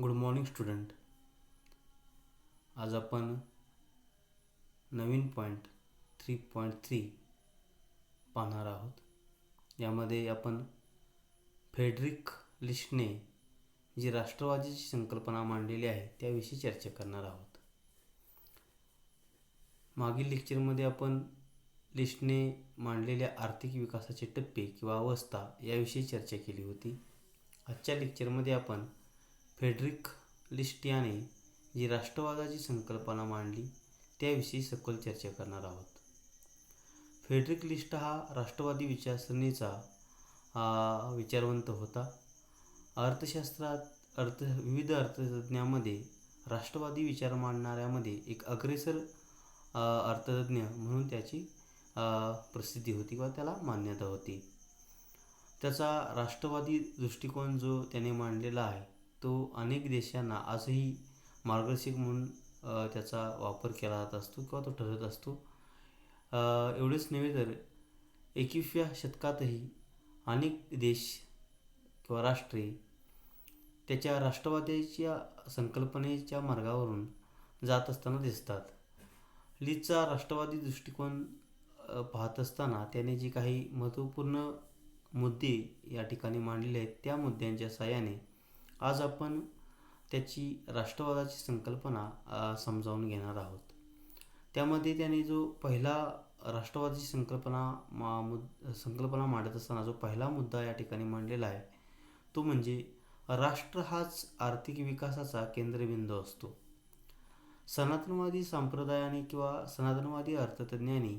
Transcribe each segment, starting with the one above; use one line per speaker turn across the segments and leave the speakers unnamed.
Good morning student. आज आपण नवीन पॉईंट थ्री पॉईंट थ्री पाहणार आहोत. यामध्ये आपण फेडरिक लिस्टने जी राष्ट्रवादीची संकल्पना मांडलेली आहे त्याविषयी चर्चा करणार आहोत. मागील लेक्चरमध्ये आपण लिस्टने मांडलेल्या आर्थिक विकासाचे टप्पे किंवा अवस्था याविषयी चर्चा केली होती. आजच्या लेक्चरमध्ये आपण फेडरिक लिस्ट याने जी राष्ट्रवादाची संकल्पना मांडली त्याविषयी सखोल चर्चा करणार आहोत. फेडरिक लिस्ट हा राष्ट्रवादी विचारसरणीचा विचारवंत होता. अर्थशास्त्रात अर्थ विविध अर्थतज्ञामध्ये राष्ट्रवादी विचार मांडणाऱ्यामध्ये एक अग्रेसर अर्थतज्ञ म्हणून त्याची प्रसिद्धी होती किंवा त्याला मान्यता होती. त्याचा राष्ट्रवादी दृष्टिकोन जो त्याने मांडलेला आहे तो अनेक देशांना आजही मार्गदर्शक म्हणून त्याचा वापर केला जात असतो किंवा तो ठरत असतो. एवढेच नव्हे तर एकविसव्या शतकातही अनेक देश किंवा राष्ट्रे त्याच्या राष्ट्रवादाच्या संकल्पनेच्या मार्गावरून जात असताना दिसतात. लीचा राष्ट्रवादी दृष्टिकोन पाहत असताना त्याने जे काही महत्त्वपूर्ण मुद्दे या ठिकाणी मांडलेले आहेत त्या मुद्द्यांच्या साहाय्याने आज आपण त्याची राष्ट्रवादाची संकल्पना समजावून घेणार आहोत. त्यामध्ये त्याने जो पहिला राष्ट्रवादाची संकल्पना मा मुद संकल्पना मांडत असताना जो पहिला मुद्दा या ठिकाणी मांडलेला आहे तो म्हणजे राष्ट्र हाच आर्थिक विकासाचा केंद्रबिंदू असतो. सनातनवादी संप्रदायाने किंवा सनातनवादी अर्थतज्ञांनी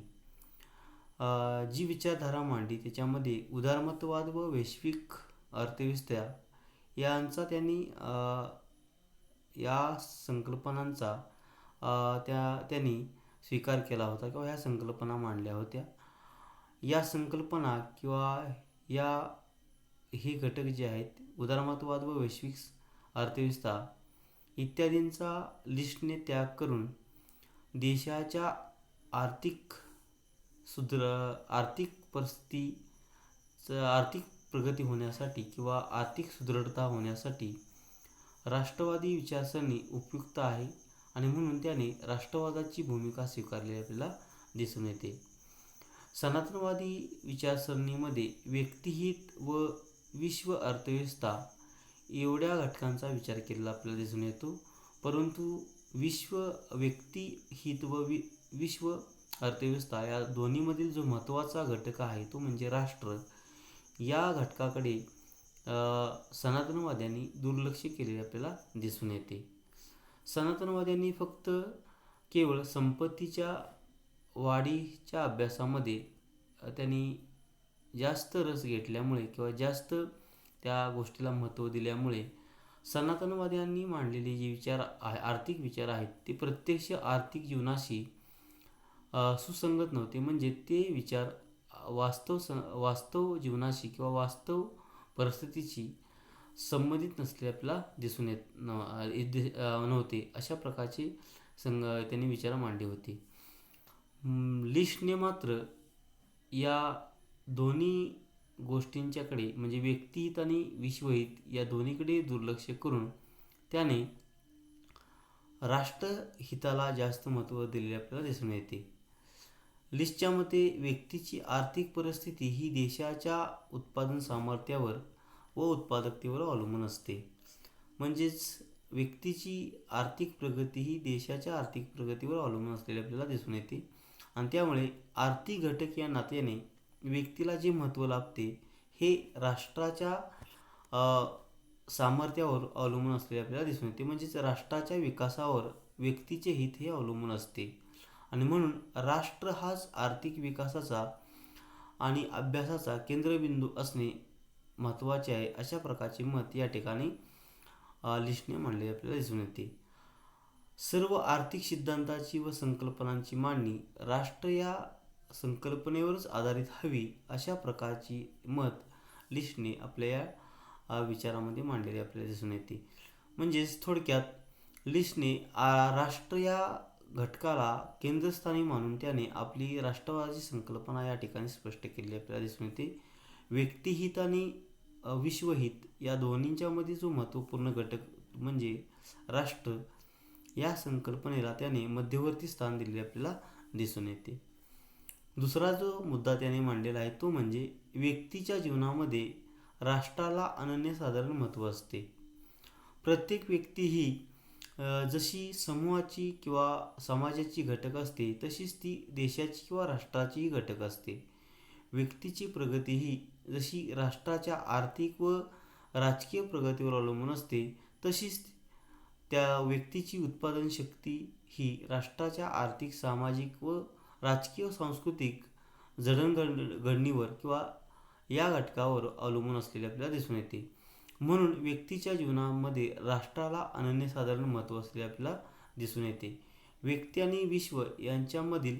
जी विचारधारा मांडली त्याच्यामध्ये उदारमतवाद व वैश्विक अर्थव्यवस्था यांचा त्यांनी या संकल्पनांचा त्या त्यांनी स्वीकार केला होता किंवा ह्या संकल्पना मांडल्या होत्या. या संकल्पना किंवा या हे घटक जे आहेत उदारमतवाद व वैश्विक अर्थव्यवस्था इत्यादींचा लिस्टने त्याग करून देशाच्या आर्थिक सुदृ आर्थिक परिस्थितीचं आर्थिक प्रगती होण्यासाठी किंवा आर्थिक सुदृढता होण्यासाठी राष्ट्रवादी विचारसरणी उपयुक्त आहे आणि म्हणून त्याने राष्ट्रवादाची भूमिका स्वीकारलेली आपल्याला दिसून येते. सनातनवादी विचारसरणीमध्ये व्यक्तिहित व विश्व अर्थव्यवस्था एवढ्या घटकांचा विचार केलेला आपल्याला दिसून येतो. परंतु विश्व व्यक्तिहित व वि विश्व अर्थव्यवस्था या दोन्हीमधील जो महत्त्वाचा घटक आहे तो म्हणजे राष्ट्र. या घटकाकडे सनातनवाद्यांनी दुर्लक्ष केलेले आपल्याला दिसून येते. सनातनवाद्यांनी फक्त केवळ संपत्तीच्या वाढीच्या अभ्यासामध्ये त्यांनी जास्त रस घेतल्यामुळे किंवा जास्त त्या गोष्टीला महत्त्व दिल्यामुळे सनातनवाद्यांनी मांडलेले जे विचार आहे आर्थिक विचार आहेत ते प्रत्यक्ष आर्थिक जीवनाशी सुसंगत नव्हते. म्हणजे ते विचार वास्तव स वास्तव जीवनाशी किंवा वास्तव परिस्थितीशी संबंधित नसलेले आपल्याला दिसून येत नव्हते. अशा प्रकारचे संग त्यांनी विचार मांडले होते. लिस्टने मात्र या दोन्ही गोष्टींच्याकडे म्हणजे व्यक्तिहित आणि विश्वहित या दोन्हीकडे दुर्लक्ष करून त्याने राष्ट्रहिताला जास्त महत्त्व दिलेले आपल्याला दिसून येते. लिस्टच्या मते व्यक्तीची आर्थिक परिस्थिती ही देशाच्या उत्पादन सामर्थ्यावर व उत्पादकतेवर अवलंबून असते. म्हणजेच व्यक्तीची आर्थिक प्रगती ही देशाच्या आर्थिक प्रगतीवर अवलंबून असलेली आपल्याला दिसून येते. आणि त्यामुळे आर्थिक घटक या नात्याने व्यक्तीला जे महत्त्व लाभते हे राष्ट्राच्या सामर्थ्यावर अवलंबून असलेले आपल्याला दिसून येते. म्हणजेच राष्ट्राच्या विकासावर व्यक्तीचे हित हे अवलंबून असते. आणि म्हणून राष्ट्र हाच आर्थिक विकासाचा आणि अभ्यासाचा केंद्रबिंदू असणे महत्त्वाचे आहे अशा प्रकारचे मत या ठिकाणी लिस्टने मांडले आपल्याला दिसून येते. सर्व आर्थिक सिद्धांताची व संकल्पनांची मांडणी राष्ट्र या संकल्पनेवरच आधारित हवी अशा प्रकारची मत लिस्टने आपल्या या विचारामध्ये मांडलेली आपल्याला दिसून येते. म्हणजेच थोडक्यात लिस्टने आ- राष्ट्र या घटकाला केंद्रस्थानी मानून त्याने आपली राष्ट्रवादाची संकल्पना या ठिकाणी स्पष्ट केली. आपल्याला दिसून येते व्यक्तिहित आणि विश्वहित या दोन्हींच्यामध्ये जो महत्त्वपूर्ण घटक म्हणजे राष्ट्र या संकल्पनेला त्याने मध्यवर्ती स्थान दिलेले आपल्याला दिसून येते. दुसरा जो मुद्दा त्याने मांडलेला आहे तो म्हणजे व्यक्तीच्या जीवनामध्ये राष्ट्राला अनन्यसाधारण महत्त्व असते. प्रत्येक व्यक्ती ही जशी समूहाची किंवा समाजाची घटक असते तशीच ती देशाची किंवा राष्ट्राचीही घटक असते. व्यक्तीची प्रगती ही जशी राष्ट्राच्या आर्थिक व राजकीय प्रगतीवर अवलंबून असते तशीच त्या व्यक्तीची उत्पादन शक्ती ही राष्ट्राच्या आर्थिक सामाजिक व राजकीय सांस्कृतिक जडणघड घडणीवर किंवा या घटकावर अवलंबून असलेले आपल्याला दिसून येते. म्हणून व्यक्तीच्या जीवनामध्ये राष्ट्राला अनन्यसाधारण महत्त्व असले आपल्याला दिसून येते. व्यक्ती आणि विश्व यांच्यामधील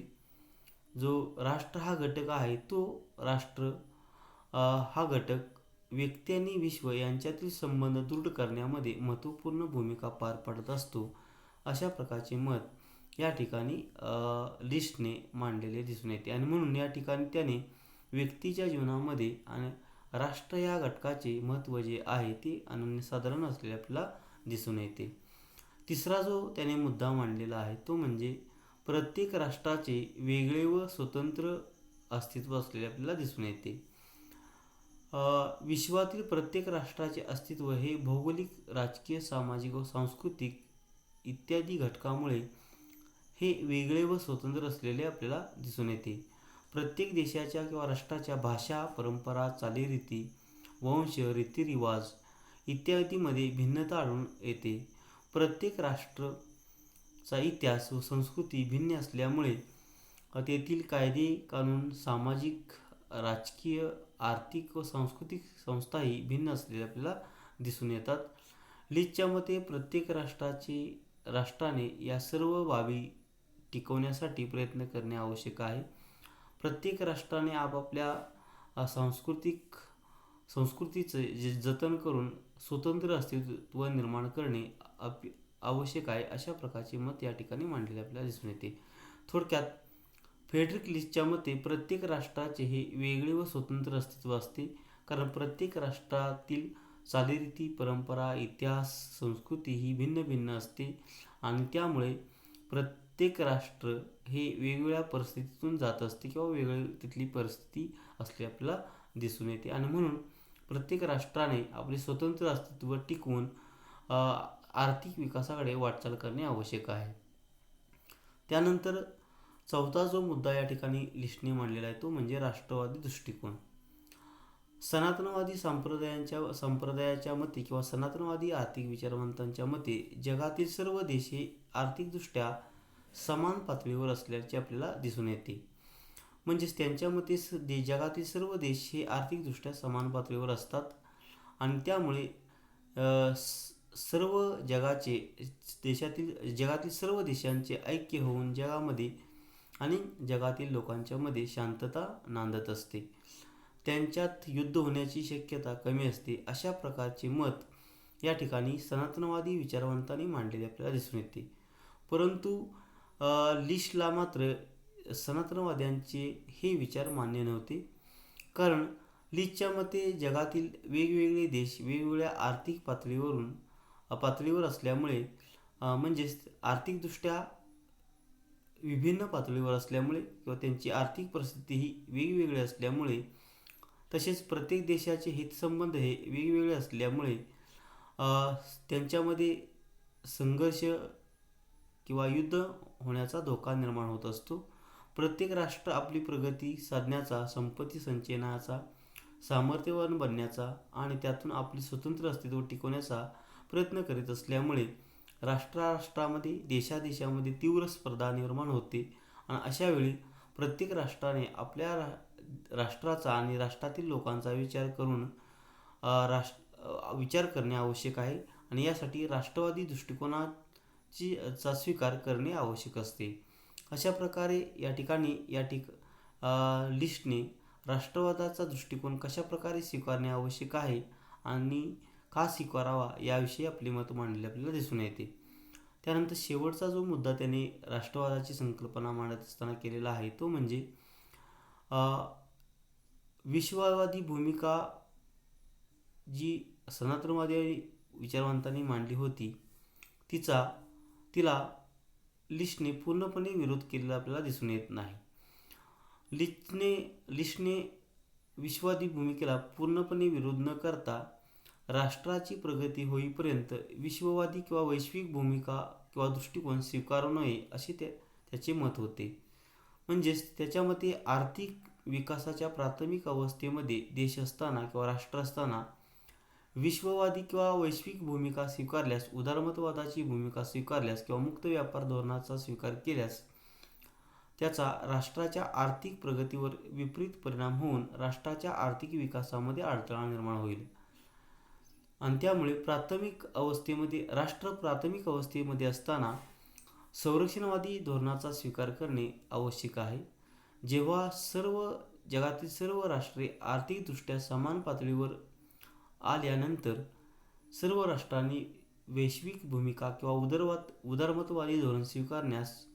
जो राष्ट्र हा घटक आहे तो राष्ट्र हा घटक व्यक्ती आणि विश्व यांच्यातील संबंध दृढ करण्यामध्ये महत्त्वपूर्ण भूमिका पार पाडत असतो अशा प्रकारचे मत या ठिकाणी लिस्टने मांडलेले दिसून येते. आणि म्हणून या ठिकाणी त्याने व्यक्तीच्या जीवनामध्ये आणि राष्ट्र या घटकाचे महत्त्व जे आहे ते अनन्यसाधारण असलेले आपल्याला दिसून येते. तिसरा जो त्याने मुद्दा मांडलेला आहे तो म्हणजे प्रत्येक राष्ट्राचे वेगळे व स्वतंत्र अस्तित्व असलेले आपल्याला दिसून येते. विश्वातील प्रत्येक राष्ट्राचे अस्तित्व हे भौगोलिक राजकीय सामाजिक व सांस्कृतिक इत्यादी घटकामुळे हे वेगळे व स्वतंत्र असलेले आपल्याला दिसून येते. प्रत्येक देशाच्या किंवा राष्ट्राच्या भाषा परंपरा चालीरीती वंश रीतिरिवाज इत्यादीमध्ये भिन्नता आढळून येते. प्रत्येक राष्ट्रचा इतिहास व संस्कृती भिन्न असल्यामुळे तेथील कायदे कानून सामाजिक राजकीय आर्थिक व सांस्कृतिक संस्थाही भिन्न असलेल्या आपल्याला दिसून येतात. लीजच्या मते प्रत्येक राष्ट्राचे राष्ट्राने या सर्व बाबी टिकवण्यासाठी प्रयत्न करणे आवश्यक आहे. प्रत्येक राष्ट्राने आपापल्या सांस्कृतिक संस्कृतीचे जे जतन करून स्वतंत्र अस्तित्व निर्माण करणे अप आवश्यक आहे अशा प्रकारचे मत या ठिकाणी मांडलेले आपल्याला दिसून येते. थोडक्यात फेडरिक लिस्टच्या मते प्रत्येक राष्ट्राचे हे वेगळे व स्वतंत्र अस्तित्व असते. कारण प्रत्येक राष्ट्रातील चालीरीती परंपरा इतिहास संस्कृती ही भिन्न भिन्न असते. आणि त्यामुळे प्रत्येक राष्ट्र हे वेगवेगळ्या परिस्थितीतून जात असते किंवा वेगळी तिथली परिस्थिती असली आपल्याला दिसून येते. आणि म्हणून प्रत्येक राष्ट्राने आपले स्वतंत्र अस्तित्व टिकवून आर्थिक विकासाकडे वाटचाल करणे आवश्यक आहे. त्यानंतर चौथा जो मुद्दा या ठिकाणी लिस्टने मांडलेला आहे तो म्हणजे राष्ट्रवादी दृष्टिकोन. सनातनवादी संप्रदायांच्या संप्रदायाच्या मते किंवा सनातनवादी आर्थिक विचारवंतांच्या मते जगातील सर्व देश हे आर्थिकदृष्ट्या समान पातळीवर असल्याचे आपल्याला दिसून येते. म्हणजेच त्यांच्या मते स- दे जगातील सर्व देश हे आर्थिकदृष्ट्या समान पातळीवर असतात. आणि त्यामुळे स- सर्व जगाचे देशातील जगातील सर्व देशांचे ऐक्य होऊन जगामध्ये आणि जगातील लोकांच्यामध्ये शांतता नांदत असते. त्यांच्यात युद्ध होण्याची शक्यता कमी असते. अशा प्रकारचे मत या ठिकाणी सनातनवादी विचारवंतांनी मांडलेले आपल्याला दिसून येते. परंतु लिशला मात्र सनातनवाद्यांचे हे विचार मान्य नव्हते. कारण लिस्टच्या मते जगातील वेगवेगळे देश वेगवेगळ्या आर्थिक पातळीवरून पातळीवर असल्यामुळे म्हणजेच आर्थिकदृष्ट्या विभिन्न पातळीवर असल्यामुळे किंवा त्यांची आर्थिक परिस्थिती ही वेगवेगळी असल्यामुळे तसेच प्रत्येक देशाचे हितसंबंध हे वेगवेगळे असल्यामुळे त्यांच्यामध्ये संघर्ष किंवा युद्ध होण्याचा धोका निर्माण होत असतो. प्रत्येक राष्ट्र आपली प्रगती साधण्याचा संपत्ती संचयनाचा सामर्थ्यवान बनण्याचा आणि त्यातून आपले स्वतंत्र अस्तित्व टिकवण्याचा प्रयत्न करीत असल्यामुळे राष्ट्राराष्ट्रामध्ये देशादेशामध्ये तीव्र स्पर्धा निर्माण होते. आणि अशावेळी प्रत्येक राष्ट्राने आपल्या रा राष्ट्राचा आणि राष्ट्रातील लोकांचा विचार करून राष्ट्र विचार करणे आवश्यक आहे. आणि यासाठी राष्ट्रवादी दृष्टिकोनात ची चा स्वीकार करणे आवश्यक असते. अशा प्रकारे या ठिकाणी या ठिक लिस्टने राष्ट्रवादाचा दृष्टिकोन कशा प्रकारे स्वीकारणे आवश्यक आहे आणि का स्वीकारावा याविषयी आपले मत मांडलेले आपल्याला दिसून येते. त्यानंतर शेवटचा जो मुद्दा त्याने राष्ट्रवादाची संकल्पना मांडत असताना केलेला आहे तो म्हणजे विश्ववादी भूमिका जी सनातनवादी विचारवंतांनी मांडली होती तिचा तिला लिस्टने पूर्णपणे विरोध केलेला आपल्याला दिसून येत नाही. लिस्टने लिस्टने विश्वादी भूमिकेला पूर्णपणे विरोध न करता राष्ट्राची प्रगती होईपर्यंत विश्ववादी किंवा वैश्विक भूमिका किंवा दृष्टिकोन स्वीकारू नये असे त्या त्याचे मत होते. म्हणजेच त्याच्या मते आर्थिक विकासाच्या प्राथमिक अवस्थेमध्ये देश असताना किंवा राष्ट्र असताना विश्ववादी किंवा वैश्विक भूमिका स्वीकारल्यास उदारमतवादाची भूमिका स्वीकारल्यास किंवा मुक्त व्यापार धोरणाचा स्वीकार केल्यास त्याचा राष्ट्राच्या आर्थिक प्रगतीवर विपरीत परिणाम होऊन राष्ट्राच्या आर्थिक विकासामध्ये अडथळा निर्माण होईल. आणि त्यामुळे प्राथमिक अवस्थेमध्ये राष्ट्र प्राथमिक अवस्थेमध्ये असताना संरक्षणवादी धोरणाचा स्वीकार करणे आवश्यक आहे. जेव्हा सर्व जगातील सर्व राष्ट्रे आर्थिकदृष्ट्या समान पातळीवर आल्यानंतर सर्व राष्ट्रांनी वैश्विक भूमिका किंवा उदरवाद उदारमतवादी धोरण स्वीकारण्यास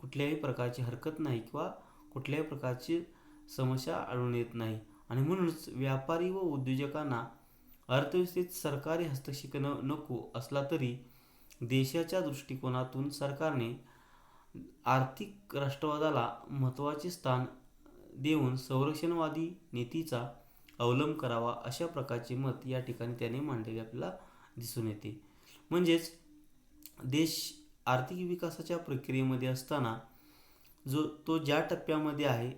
कुठल्याही प्रकारची हरकत नाही किंवा कुठल्याही प्रकारची समस्या आढळून येत नाही. आणि म्हणूनच व्यापारी व उद्योजकांना अर्थव्यवस्थेत सरकारी हस्तक्षेप न नको असला तरी देशाच्या दृष्टिकोनातून सरकारने आर्थिक राष्ट्रवादाला महत्त्वाचे स्थान देऊन संरक्षणवादी नीतीचा अवलंब करावा अशा प्रकारचे मत या ठिकाणी त्याने मांडलेले आपल्याला दिसून येते. म्हणजेच देश आर्थिक विकासाच्या प्रक्रियेमध्ये असताना जो तो ज्या टप्प्यामध्ये आहे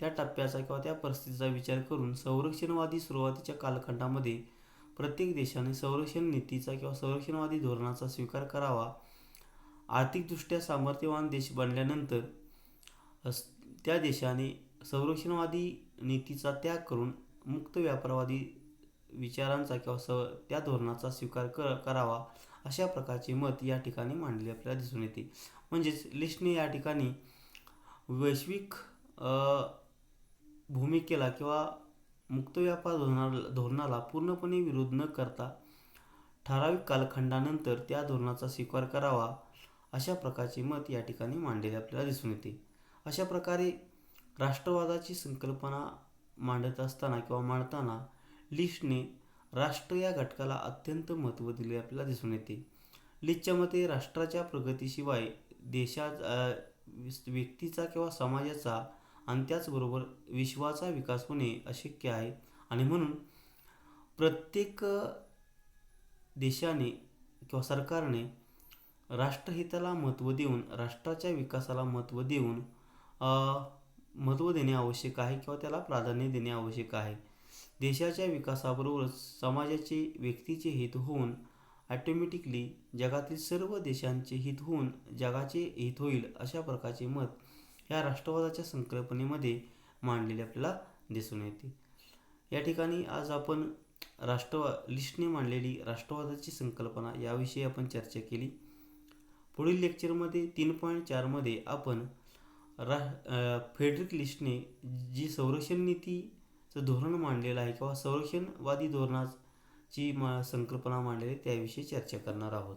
त्या टप्प्याचा किंवा त्या परिस्थितीचा विचार करून संरक्षणवादी सुरुवातीच्या कालखंडामध्ये प्रत्येक देशाने संरक्षण नीतीचा किंवा संरक्षणवादी धोरणाचा स्वीकार करावा. आर्थिकदृष्ट्या सामर्थ्यवान देश बनल्यानंतर त्या देशाने संरक्षणवादी नीतीचा त्याग करून मुक्त व्यापारवादी विचारांचा किंवा स त्या धोरणाचा स्वीकार कर करावा अशा प्रकारचे मत या ठिकाणी मांडले आपल्याला दिसून येते. म्हणजेच लिस्टने या ठिकाणी वैश्विक भूमिकेला किंवा मुक्त व्यापार धोरणा धोरणाला पूर्णपणे विरोध न करता ठराविक कालखंडानंतर त्या धोरणाचा स्वीकार करावा अशा प्रकारचे मत या ठिकाणी मांडलेले आपल्याला दिसून येते. अशा प्रकारे राष्ट्रवादाची संकल्पना मांडत असताना किंवा मांडताना लिस्टने राष्ट्र या घटकाला अत्यंत महत्त्व दिले आपल्याला दिसून येते. लिस्टच्या मते राष्ट्राच्या प्रगतीशिवाय देशा व्यक्तीचा किंवा समाजाचा आणि त्याचबरोबर विश्वाचा विकास होणे अशक्य आहे. आणि म्हणून प्रत्येक देशाने किंवा सरकारने राष्ट्रहिताला महत्त्व देऊन राष्ट्राच्या विकासाला महत्त्व देऊन महत्त्व देणे आवश्यक आहे किंवा त्याला प्राधान्य देणे आवश्यक आहे. देशाच्या विकासाबरोबरच समाजाचे व्यक्तीचे हित होऊन ॲटोमॅटिकली जगातील सर्व देशांचे हित होऊन जगाचे हित होईल अशा प्रकारचे मत या राष्ट्रवादाच्या संकल्पनेमध्ये मांडलेले आपल्याला दिसून येते. या ठिकाणी आज आपण राष्ट्रवा लिस्टने मांडलेली राष्ट्रवादाची संकल्पना याविषयी आपण चर्चा केली. पुढील लेक्चरमध्ये तीन पॉईंट चारमध्ये आपण रा फेडरिक लिस्टने जी संरक्षण नीतीचं धोरण मांडलेलं आहे किंवा संरक्षणवादी धोरणाची मा संकल्पना मांडलेली त्याविषयी चर्चा करणार आहोत.